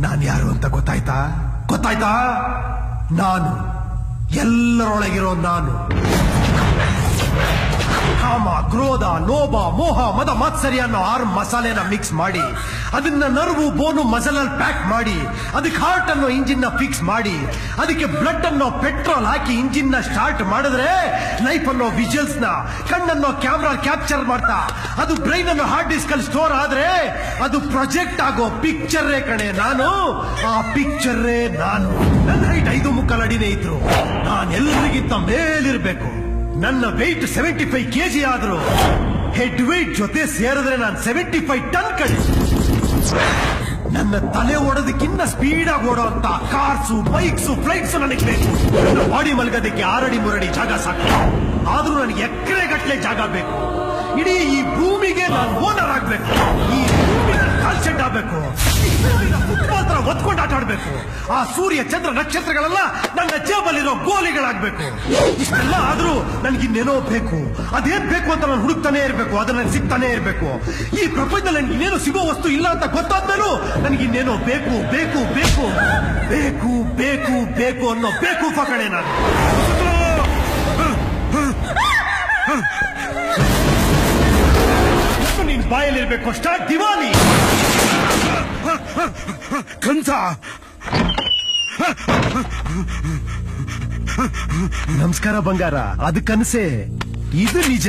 ನಾನು ಯಾರು ಅಂತ ಗೊತ್ತಾಯ್ತಾ? ಗೊತ್ತಾಯ್ತಾ? ನಾನು. ಎಲ್ಲರೊಳಗಿರೋ ನಾನು. ಕ್ರೋಧ, ಲೋಭ, ಮೋಹ, ಮದ ಮಾತ್ಸರ್ಯ ಅನ್ನೋ ಆರು ಮಸಾಲೆನ ಮಿಕ್ಸ್ ಮಾಡಿ, ಅದನ್ನ ನರ್ವು, ಬೋನು ಮಸಲಲ್ಲಿ ಪ್ಯಾಕ್ ಮಾಡಿ, ಅದಕ್ಕೆ ಹಾರ್ಟ್ ಅನ್ನೋ ಇಂಜಿನ್ನ ಫಿಕ್ಸ್ ಮಾಡಿ, ಅದಕ್ಕೆ ಬ್ಲಡ್ ಅನ್ನೋ ಪೆಟ್ರೋಲ್ ಹಾಕಿ ಇಂಜಿನ್ನ ಸ್ಟಾರ್ಟ್ ಮಾಡಿದ್ರೆ ಲೈಫ್ ಅನ್ನೋ ವಿಜುವಲ್ಸ್ನ, ಕಣ್ಣನ್ನೋ ಕ್ಯಾಮ್ರಾ ಕ್ಯಾಪ್ಚರ್ ಮಾಡ್ತಾ, ಅದು ಬ್ರೈನ್ ಅನ್ನೋ ಹಾರ್ಡ್ ಡಿಸ್ಕ್ ಅಲ್ಲಿ ಸ್ಟೋರ್ ಆದ್ರೆ ಅದು ಪ್ರೊಜೆಕ್ಟ್ ಆಗೋ ಪಿಕ್ಚರೇ ಕಣೆ ನಾನು. ಆ ಪಿಕ್ಚರೇ ನಾನು. ನನ್ನ ಹೈಟ್ ಐದು ಮುಕ್ಕಲ್ ಅಡಿನೇ ಇದ್ರು. ನಾನು ಎಲ್ಲರಿಗಿಂತ ಮೇಲಿರ್ಬೇಕು. ನನ್ನ ವೆಯ್ಟ್ ಸೆವೆಂಟಿ ಫೈವ್ ಕೆಜಿ ಆದರೂ ಹೆಡ್ ವೆಯ್ಟ್ ಜೊತೆ ಸೇರಿದ್ರೆ ನಾನು ಸೆವೆಂಟಿ ಫೈವ್ ಟನ್ ಕಡೆ ನನ್ನ ತಲೆ ಓಡೋದಕ್ಕಿಂತ ಸ್ಪೀಡ್ ಆಗಿ ಓಡೋಂತ ಕಾರ್ಸು ಬೈಕ್ಸು ಫ್ಲೈಟ್ಸ್ ನನಗೆ ಬೇಕು. ನನ್ನ ಬಾಡಿ ಮಲಗೋದಕ್ಕೆ ಆರಡಿ ಮುರಡಿ ಜಾಗ ಸಾಕು. ಆದ್ರೂ ನನಗೆ ಎಕರೆ ಗಟ್ಟಲೆ ಜಾಗ ಬೇಕು. ಇಡೀ ಈ ಭೂಮಿಗೆ ನಾನು ಓನರ್ ಆಗ್ಬೇಕು. ಆಡ್ಬೇಕು ಆ ಸೂರ್ಯ ಚಂದ್ರ ನಕ್ಷತ್ರಗಳೆಲ್ಲ, ನನ್ನ ಜೇಬಲ್ಲಿರೋ ಗೋಲಿಗಳಾಗ್ಬೇಕು. ಇಷ್ಟೆಲ್ಲ ಆದ್ರೂ ನನ್ಗಿನ್ನೇನೋ ಬೇಕು. ಅದೇನ್ ಬೇಕು ಅಂತ ನಾನು ಹುಡುಕ್ತಾನೆ ಇರ್ಬೇಕು, ಅದನ್ನ ಸಿಗ್ತಾನೆ ಇರ್ಬೇಕು. ಈ ಪ್ರಪಂಚದಲ್ಲಿ ನನ್ಗೆ ಇನ್ನೇನು ಸಿಗೋ ವಸ್ತು ಇಲ್ಲ ಅಂತ ಗೊತ್ತಾದ್ಮೇಲೂ ನನಗಿನ್ನೇನೋ ಬೇಕು ಬೇಕು ಬೇಕು ಬೇಕು ಬೇಕು ಬೇಕು ಅನ್ನೋ ಬೇಕು ಪಕಡೆ ನಾನು. ಬಾಯಲ್ಲಿರ್ಬೇಕು ಸ್ಟಾರ್ಟ್ ದಿವಾಲಿ. ಕಂಸ ನಮಸ್ಕಾರ ಬಂಗಾರ. ಅದು ಕನಸೆ ಇದು ನಿಜ.